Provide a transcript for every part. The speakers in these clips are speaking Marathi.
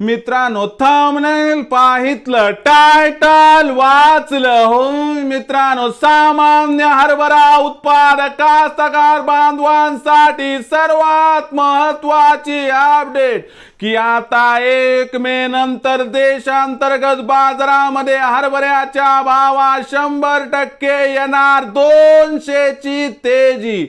मित्रांनो थंबनेल पाहितलं टायटल वाचलं. हो मित्रांनो सामान्य हरभरा उत्पादक कास्तकार बांधवांसाठी सर्वात महत्वाची अपडेट की आता एक मे नंतर देशांतर्गत बाजारामध्ये हरभऱ्याच्या भावात शंभर टक्के येणार दोनशेची तेजी.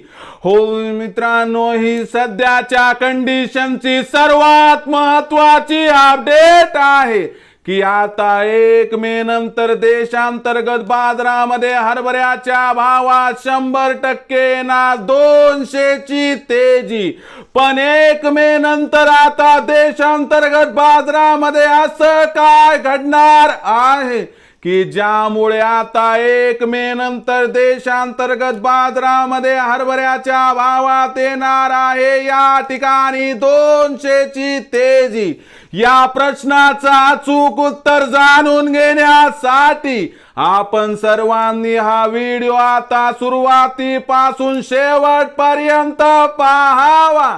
हो मित्रांनो ही सध्याच्या कंडिशनची सर्वात महत्वाची अपडेट आहे की आता एक मे नंतर देशांतर्गत बाजारामध्ये हरभऱ्याच्या भावात शंभर टक्के ना दोनशेची तेजी. पण एक मे नंतर आता देशांतर्गत बाजारामध्ये असं काय घडणार आहे? की ज्यामुळे आता एक मे नंतर देशांतर्गत बाजारामध्ये हरभऱ्याच्या भावात येणार आहे. या ठिकाणी दोनशेची तेजी. या प्रश्नाचा अचूक उत्तर जाणून घेण्यासाठी आपण सर्वांनी हा व्हिडिओ आता सुरुवातीपासून शेवटपर्यंत पाहावा.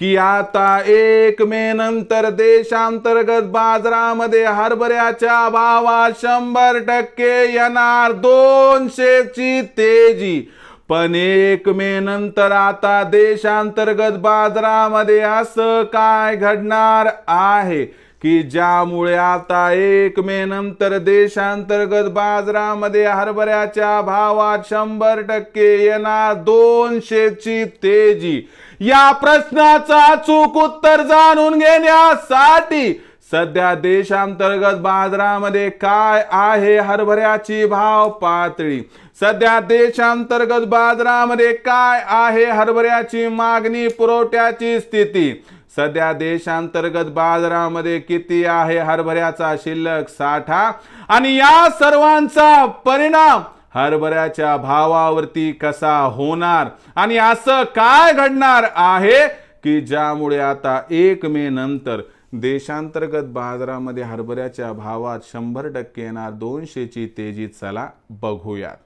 की आता एक मे नंतर देशांतर्गत बाजारामध्ये हरभऱ्याच्या भावात शंभर टक्के येणार दोनशेची तेजी. पण एक मे नंतर आता देशांतर्गत बाजारामध्ये असं काय घडणार आहे? की ज्यामुळे आता एक मे नंतर देशांतर्गत बाजारामध्ये हरभऱ्याच्या भावात शंभर टक्के येणार दोनशेची तेजी. या प्रश्नाचा अचूक उत्तर जाणून घेण्यासाठी सध्या देशांतर्गत बाजारामध्ये काय आहे हरभऱ्याची भाव पातळी? सध्या देशांतर्गत बाजारामध्ये काय आहे हरभऱ्याची मागणी पुरवठ्याची स्थिती? सध्या देशांतर्गत बाजारामध्ये किती आहे हरभऱ्याचा शिल्लक साठा? आणि या सर्वांचा परिणाम हरभऱ्याच्या भावावरती कसा होणार? आणि असं काय घडणार आहे की ज्यामुळे आता एक मे नंतर देशांतर्गत बाजारामध्ये हरभऱ्याच्या भावात शंभर टक्के येणार दोनशेची तेजी चला बघूयात.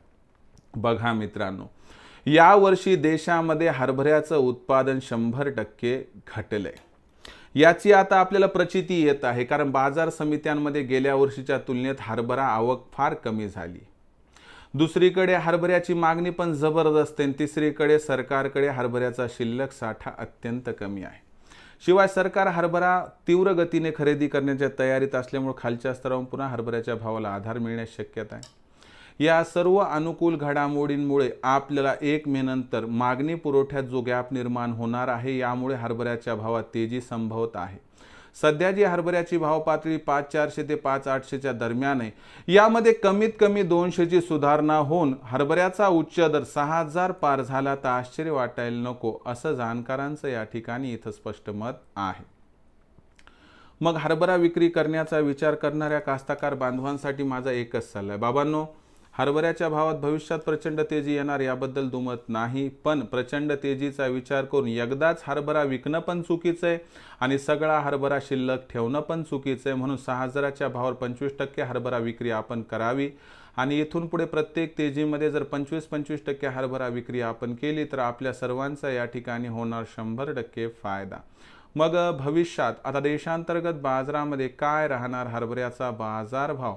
बघा मित्रांनो यावर्षी देशामध्ये हरभऱ्याचं उत्पादन शंभर टक्के घटलंय. याची आता आपल्याला प्रचिती येत आहे कारण बाजार समित्यांमध्ये गेल्या वर्षीच्या तुलनेत हरभरा आवक फार कमी झाली. दुसरीकडे हरभऱ्याची मागणी पण जबरदस्त आहे आणि तिसरीकडे सरकारकडे हरभऱ्याचा शिल्लक साठा अत्यंत कमी आहे. शिवाय सरकार हरभरा तीव्र गतीने खरेदी करण्याच्या तयारीत असल्यामुळे खालच्या स्तरावरून पुन्हा हरभऱ्याच्या भावाला आधार मिळण्याची शक्यता आहे. या सर्व अनुकूल घडामोडींमुळे आपल्याला एक मे नंतर मागणी पुरवठ्यात जो गॅप निर्माण होणार आहे यामुळे हरभऱ्याच्या भावात तेजी संभवत आहे. सध्या जी हरभऱ्याची भाव पातळी पाच चारशे ते पाच आठशेच्या दरम्यान आहे यामध्ये कमीत कमी दोनशेची सुधारणा होऊन हरभऱ्याचा उच्च दर सहा हजार पार झाला तर आश्चर्य वाटायला नको असं जाणकारांचं या ठिकाणी इथं स्पष्ट मत आहे. मग हरभरा विक्री करण्याचा विचार करणाऱ्या कास्ताकार बांधवांसाठी माझा एकच सल्ला आहे. बाबांनो हरभऱ्याच्या भावात भविष्यात प्रचंड तेजी येणार याबद्दल दुमत नाही पण प्रचंड तेजीचा विचार करून एकदाच हरभरा विकणं पण चुकीचं आहे आणि सगळा हरभरा शिल्लक ठेवणं पण चुकीचं आहे. म्हणून सहा हजाराच्या भावावर पंचवीस टक्के हरभरा विक्री आपण करावी. आणि इथून पुढे प्रत्येक तेजीमध्ये जर पंचवीस पंचवीस टक्के हरभरा विक्री आपण केली तर आपल्या सर्वांचा या ठिकाणी होणार शंभर टक्के फायदा. मग भविष्यात आता देशांतर्गत बाजारामध्ये काय राहणार हरभऱ्याचा बाजारभाव?